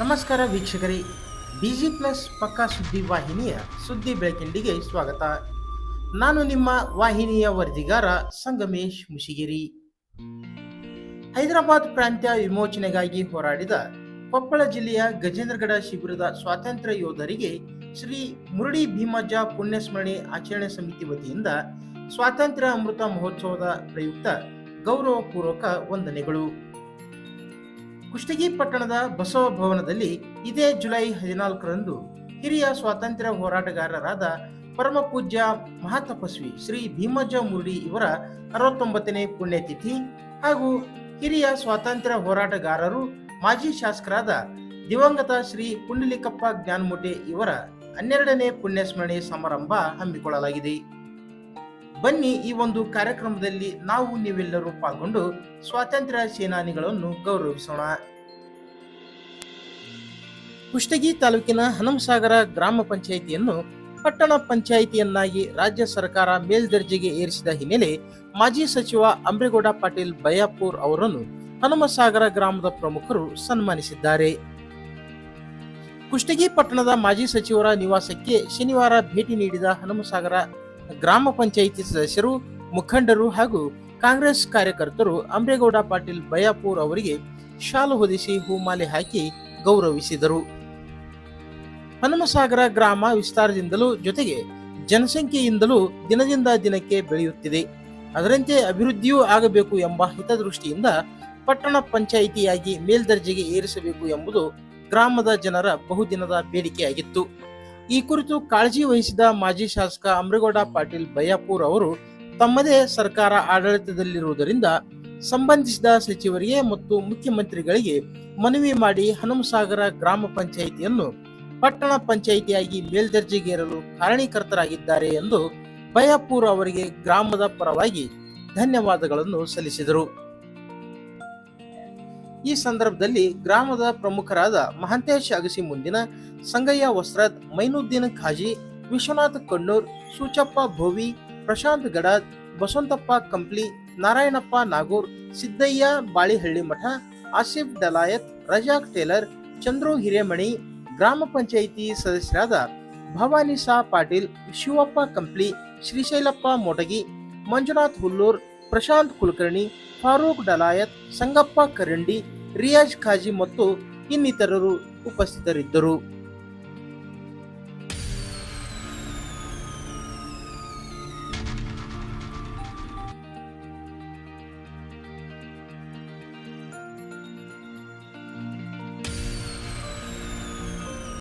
ನಮಸ್ಕಾರ ವೀಕ್ಷಕರೇ. Busy plus ಪಕ್ಕಾ ಸುದ್ದಿ ವಾಹಿನಿಯ ಸುದ್ದಿ ಬೆಳಕಿಂಡಿಗೆ ಸ್ವಾಗತ. ನಾನು ನಿಮ್ಮ ವಾಹಿನಿಯ ವರದಿಗಾರ ಸಂಗಮೇಶ್ ಮುಷಿಗಿರಿ. ಹೈದರಾಬಾದ್ ಪ್ರಾಂತ್ಯ ವಿಮೋಚನೆಗಾಗಿ ಹೋರಾಡಿದ ಕೊಪ್ಪಳ ಜಿಲ್ಲೆಯ ಗಜೇಂದ್ರಗಡ ಶಿಬಿರದ ಸ್ವಾತಂತ್ರ್ಯ ಯೋಧರಿಗೆ ಶ್ರೀ ಮುರುಡಿ ಭೀಮಜ್ಜ ಪುಣ್ಯಸ್ಮರಣೆ ಆಚರಣೆ ಸಮಿತಿ ವತಿಯಿಂದ ಸ್ವಾತಂತ್ರ್ಯ ಅಮೃತ ಮಹೋತ್ಸವದ ಪ್ರಯುಕ್ತ ಗೌರವಪೂರ್ವಕ ವಂದನೆಗಳು. ಕುಷ್ಟಗಿ ಪಟ್ಟಣದ ಬಸವ ಭವನದಲ್ಲಿ ಇದೇ ಜುಲೈ ಹದಿನಾಲ್ಕರಂದು ಹಿರಿಯ ಸ್ವಾತಂತ್ರ್ಯ ಹೋರಾಟಗಾರರಾದ ಪರಮ ಪೂಜ್ಯ ಮಹಾತಪಸ್ವಿ ಶ್ರೀ ಭೀಮಜ್ಜ ಮುರುಡಿ ಇವರ ಅರವತ್ತೊಂಬತ್ತನೇ ಪುಣ್ಯತಿಥಿ ಹಾಗೂ ಹಿರಿಯ ಸ್ವಾತಂತ್ರ್ಯ ಹೋರಾಟಗಾರರು, ಮಾಜಿ ಶಾಸಕರಾದ ದಿವಂಗತ ಶ್ರೀ ಪುಂಡಲಿಕಪ್ಪ ಜ್ಞಾನಮೂಟೆ ಇವರ ಹನ್ನೆರಡನೇ ಪುಣ್ಯಸ್ಮರಣೆ ಸಮಾರಂಭ ಹಮ್ಮಿಕೊಳ್ಳಲಾಗಿದೆ. ಬನ್ನಿ ಈ ಒಂದು ಕಾರ್ಯಕ್ರಮದಲ್ಲಿ ನಾವು ನೀವೆಲ್ಲರೂ ಪಾಲ್ಗೊಂಡು ಸ್ವಾತಂತ್ರ್ಯ ಸೇನಾನಿಗಳನ್ನು ಗೌರವಿಸೋಣ. ಕುಷ್ಟಗಿ ತಾಲೂಕಿನ ಹನಮಸಾಗರ ಗ್ರಾಮ ಪಂಚಾಯಿತಿಯನ್ನು ಪಟ್ಟಣ ಪಂಚಾಯಿತಿಯನ್ನಾಗಿ ರಾಜ್ಯ ಸರ್ಕಾರ ಮೇಲ್ದರ್ಜೆಗೆ ಏರಿಸಿದ ಹಿನ್ನೆಲೆ ಮಾಜಿ ಸಚಿವ ಅಂಬ್ರೇಗೌಡ ಪಾಟೀಲ್ ಬಯಾಪೂರ್ ಅವರನ್ನು ಹನುಮಸಾಗರ ಗ್ರಾಮದ ಪ್ರಮುಖರು ಸನ್ಮಾನಿಸಿದ್ದಾರೆ. ಕುಷ್ಟಗಿ ಪಟ್ಟಣದ ಮಾಜಿ ಸಚಿವರ ನಿವಾಸಕ್ಕೆ ಶನಿವಾರ ಭೇಟಿ ನೀಡಿದ ಹನುಮಸಾಗರ ಗ್ರಾಮ ಪಂಚಾಯಿತಿ ಸದಸ್ಯರು, ಮುಖಂಡರು ಹಾಗೂ ಕಾಂಗ್ರೆಸ್ ಕಾರ್ಯಕರ್ತರು ಅಂಬೇಗೌಡ ಪಾಟೀಲ್ ಬಯಾಪುರ್ ಅವರಿಗೆ ಶಾಲು ಹೊದಿಸಿ ಹೂಮಾಲೆ ಹಾಕಿ ಗೌರವಿಸಿದರು. ಹನುಮಸಾಗರ ಗ್ರಾಮ ವಿಸ್ತಾರದಿಂದಲೂ ಜೊತೆಗೆ ಜನಸಂಖ್ಯೆಯಿಂದಲೂ ದಿನದಿಂದ ದಿನಕ್ಕೆ ಬೆಳೆಯುತ್ತಿದೆ. ಅದರಂತೆ ಅಭಿವೃದ್ಧಿಯೂ ಆಗಬೇಕು ಎಂಬ ಹಿತದೃಷ್ಟಿಯಿಂದ ಪಟ್ಟಣ ಪಂಚಾಯಿತಿಯಾಗಿ ಮೇಲ್ದರ್ಜೆಗೆ ಏರಿಸಬೇಕು ಎಂಬುದು ಗ್ರಾಮದ ಜನರ ಬಹುದಿನದ ಬೇಡಿಕೆಯಾಗಿತ್ತು. ಈ ಕುರಿತು ಕಾಳಜಿ ವಹಿಸಿದ ಮಾಜಿ ಶಾಸಕ ಅಮ್ರೇಗೌಡ ಪಾಟೀಲ್ ಬಯ್ಯಾಪುರ್ ಅವರು ತಮ್ಮದೇ ಸರ್ಕಾರ ಆಡಳಿತದಲ್ಲಿರುವುದರಿಂದ ಸಂಬಂಧಿಸಿದ ಸಚಿವರಿಗೆ ಮತ್ತು ಮುಖ್ಯಮಂತ್ರಿಗಳಿಗೆ ಮನವಿ ಮಾಡಿ ಹನುಮಸಾಗರ ಗ್ರಾಮ ಪಂಚಾಯಿತಿಯನ್ನು ಪಟ್ಟಣ ಪಂಚಾಯಿತಿಯಾಗಿ ಮೇಲ್ದರ್ಜೆಗೇರಲು ಕಾರಣೀಕರ್ತರಾಗಿದ್ದಾರೆ ಎಂದು ಬಯ್ಯಾಪೂರ್ ಅವರಿಗೆ ಗ್ರಾಮದ ಪರವಾಗಿ ಧನ್ಯವಾದಗಳನ್ನು ಸಲ್ಲಿಸಿದರು. ಈ ಸಂದರ್ಭದಲ್ಲಿ ಗ್ರಾಮದ ಪ್ರಮುಖರಾದ ಮಹಂತೇಶ್ ಅಗಸಿ ಮುಂದಿನ ಸಂಗಯ್ಯ ವಸ್ತ್ರದ್ ಮೈನುದ್ದೀನ್ ಖಾಜಿ, ವಿಶ್ವನಾಥ್ ಕಣ್ಣೂರ್, ಸೂಚಪ್ಪ ಭೋವಿ, ಪ್ರಶಾಂತ್ ಗಡಾದ್ ಬಸವಂತಪ್ಪ ಕಂಪ್ಲಿ, ನಾರಾಯಣಪ್ಪ ನಾಗೂರ್, ಸಿದ್ದಯ್ಯ ಬಾಳಿಹಳ್ಳಿ ಮಠ, ಆಸಿಫ್ ಡಲಾಯತ್ ರಜಾಕ್ ಟೇಲರ್, ಚಂದ್ರು ಹಿರೇಮಣಿ, ಗ್ರಾಮ ಪಂಚಾಯಿತಿ ಸದಸ್ಯರಾದ ಭವಾನಿ ಸಾ ಪಾಟೀಲ್, ಶಿವಪ್ಪ ಕಂಪ್ಲಿ, ಶ್ರೀಶೈಲಪ್ಪ ಮೋಟಗಿ, ಮಂಜುನಾಥ್ ಹುಲ್ಲೂರ್ ಪ್ರಶಾಂತ್ ಕುಲಕರ್ಣಿ ಫಾರೂಕ್ ಡಲಾಯತ್ ಸಂಗಪ್ಪ ಕರಂಡಿ ರಿಯಾಜ್ ಖಾಜಿ ಮತ್ತು ಇನ್ನಿತರರು ಉಪಸ್ಥಿತರಿದ್ದರು.